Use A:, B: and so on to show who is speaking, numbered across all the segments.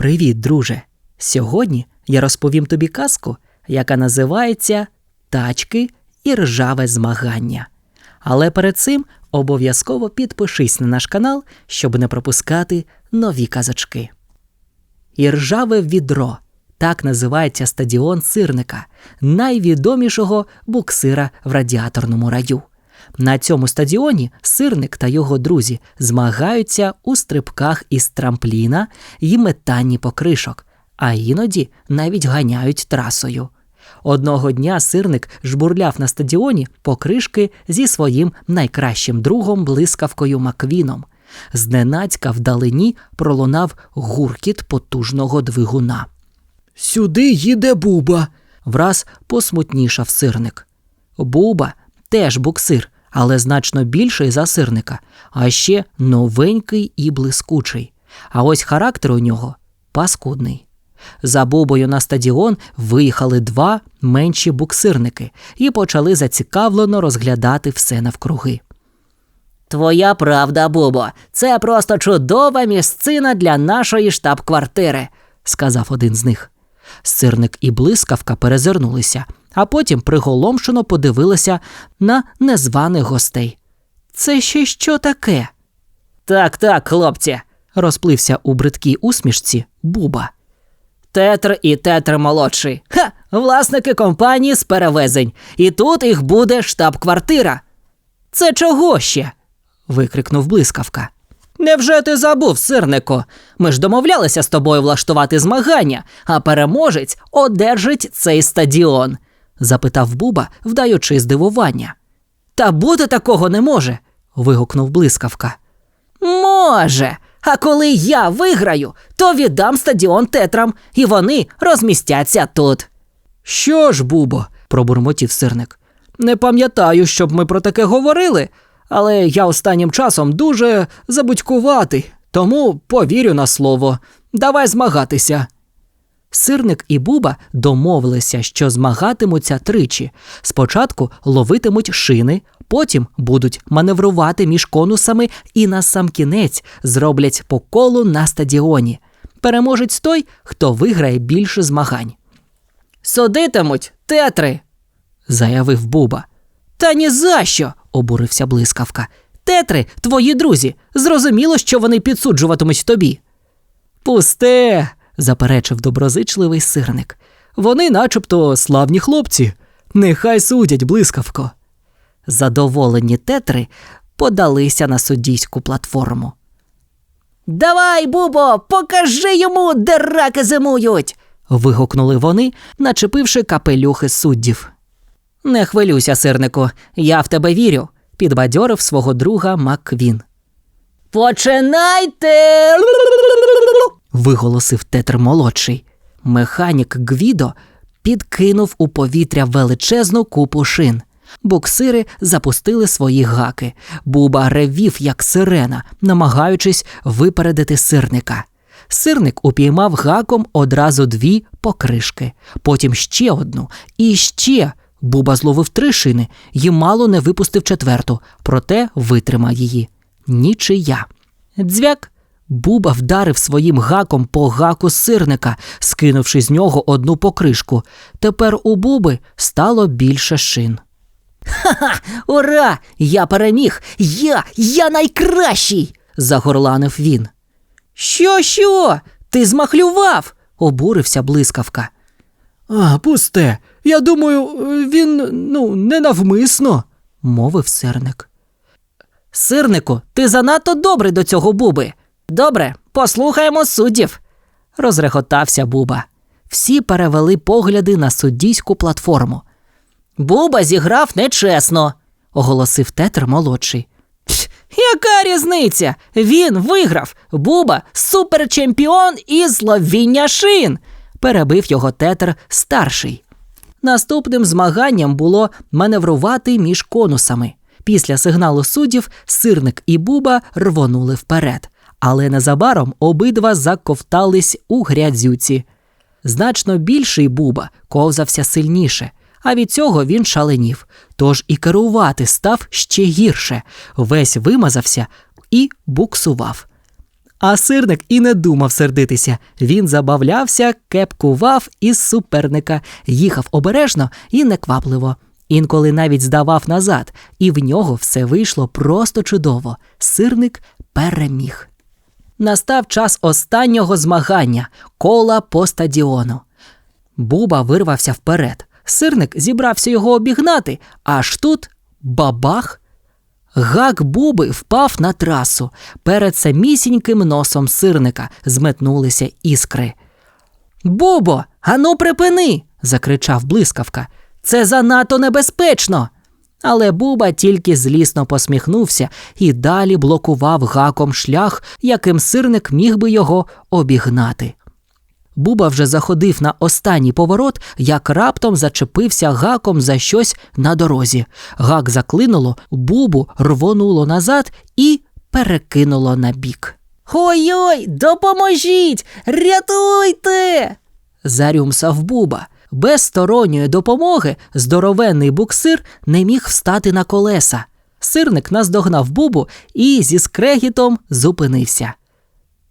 A: Привіт, друже! Сьогодні я розповім тобі казку, яка називається Тачки і ржаве змагання. Але перед цим обов'язково підпишись на наш канал, щоб не пропускати нові казочки. Іржаве відро так називається стадіон сирника, найвідомішого буксира в радіаторному раю. На цьому стадіоні сирник та його друзі змагаються у стрибках із трампліна і метанні покришок, а іноді навіть ганяють трасою. Одного дня сирник жбурляв на стадіоні покришки зі своїм найкращим другом блискавкою Маквіном. Зненацька вдалині пролунав гуркіт потужного двигуна. Сюди їде Буба. враз посмутнішав сирник. Буба теж буксир, але значно більший за сирника, а ще новенький і блискучий. А ось характер у нього паскудний. За Бубою на стадіон виїхали два менші буксирники і почали зацікавлено розглядати все навкруги.
B: Твоя правда, Бубо, це просто чудова місцина для нашої штаб-квартири,
A: сказав один з них. Сирник і блискавка перезирнулися, а потім приголомшено подивилися на незваних гостей. Це ще що таке?
B: Так, так, хлопці.
A: розплився у бридкій усмішці Буба.
B: Тетр і тетр молодший. Ха! Власники компанії з перевезень. І тут їх буде штаб-квартира. Це чого ще?
A: викрикнув блискавка.
B: Невже ти забув, сирнику? Ми ж домовлялися з тобою влаштувати змагання, а переможець одержить цей стадіон,
A: запитав Буба, вдаючи здивування.
B: Та бути такого не може.
A: вигукнув блискавка.
B: Може. А коли я виграю, то віддам стадіон тетрам, і вони розмістяться тут.
A: Що ж, Бубо, пробурмотів сирник. Не пам'ятаю, щоб ми про таке говорили, але я останнім часом дуже забудькуватий, тому повірю на слово. Давай змагатися. Сирник і Буба домовилися, що змагатимуться тричі. Спочатку ловитимуть шини, потім будуть маневрувати між конусами і на сам кінець зроблять по колу на стадіоні. Переможець той, хто виграє більше змагань.
B: Судитимуть тетри,
A: заявив Буба.
B: Та ні за що,
A: обурився блискавка.
B: Тетри, твої друзі, зрозуміло, що вони підсуджуватимуть тобі.
A: Пусте, заперечив доброзичливий сирник. Вони начебто славні хлопці. Нехай судять блискавко. Задоволені тетри подалися на суддійську платформу.
B: Давай, Бубо, покажи йому, де раки зимують.
A: вигукнули вони, начепивши капелюхи суддів.
B: Не хвилюйся, сирнику, я в тебе вірю, підбадьорив свого друга Маквін. Починайте.
A: Виголосив тетр молодший. Механік Гвідо підкинув у повітря величезну купу шин. Буксири запустили свої гаки. Буба ревів, як сирена, намагаючись випередити сирника. Сирник упіймав гаком одразу дві покришки, потім ще одну і ще. Буба зловив три шини і мало не випустив четверту, проте витримав її. Нічия. Дзвяк. Буба вдарив своїм гаком по гаку сирника, скинувши з нього одну покришку. Тепер у Буби стало більше шин.
B: Ха-ха! Ура! Я переміг! Я Я найкращий! загорланив він. Що, що? Ти змахлював?
A: обурився блискавка. А, пусте. Я думаю, він ну, ненавмисно, мовив сирник.
B: Сирнику, ти занадто добрий до цього буби. Добре, послухаємо суддів,
A: розреготався Буба. Всі перевели погляди на суддійську платформу.
B: Буба зіграв нечесно,
A: оголосив тетр молодший.
B: Яка різниця? Він виграв. Буба суперчемпіон із ловіння шин,
A: перебив його тетр старший. Наступним змаганням було маневрувати між конусами. Після сигналу суддів сирник і Буба рвонули вперед, але незабаром обидва заковтались у грязюці. Значно більший Буба ковзався сильніше, а від цього він шаленів, тож і керувати став ще гірше, весь вимазався і буксував. А сирник і не думав сердитися. Він забавлявся, кепкував із суперника, їхав обережно і неквапливо. Інколи навіть здавав назад, і в нього все вийшло просто чудово. Сирник переміг. Настав час останнього змагання кола по стадіону. Буба вирвався вперед. Сирник зібрався його обігнати, аж тут бабах. Гак Буби впав на трасу. Перед самісіньким носом сирника зметнулися іскри. Бубо, ану припини. закричав блискавка. Це занадто небезпечно. Але Буба тільки злісно посміхнувся і далі блокував гаком шлях, яким сирник міг би його обігнати. Буба вже заходив на останній поворот, як раптом зачепився гаком за щось на дорозі. Гак заклинуло, бубу рвонуло назад і перекинуло на бік. Ой-ой, допоможіть! Рятуйте! зарюмсав Буба. Без сторонньої допомоги здоровенний буксир не міг встати на колеса. Сирник наздогнав Бубу і зі скрегітом зупинився.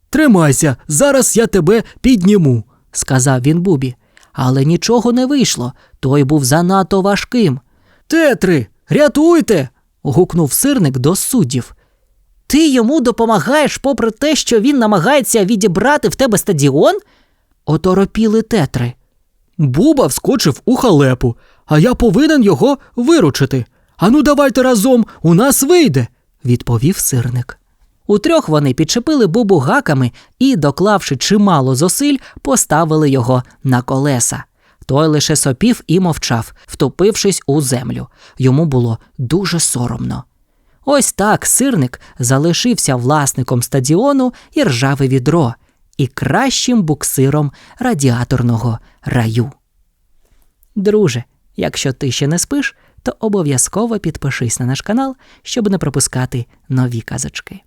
A: Тримайся, зараз я тебе підніму, сказав він Бубі. Але нічого не вийшло, той був занадто важким. Тетри, рятуйте. гукнув сирник до суддів. Ти йому допомагаєш, попри те, що він намагається відібрати в тебе стадіон? Оторопіли тетри. Буба вскочив у халепу, а я повинен його виручити. Ану, давайте разом, у нас вийде, відповів сирник. Утрьох вони підчепили бубу гаками і, доклавши чимало зусиль, поставили його на колеса. Той лише сопів і мовчав, втопившись у землю. Йому було дуже соромно. Ось так сирник залишився власником стадіону і ржаве відро, і кращим буксиром радіаторного раю. Друже, якщо ти ще не спиш, то обов'язково підпишись на наш канал, щоб не пропускати нові казочки.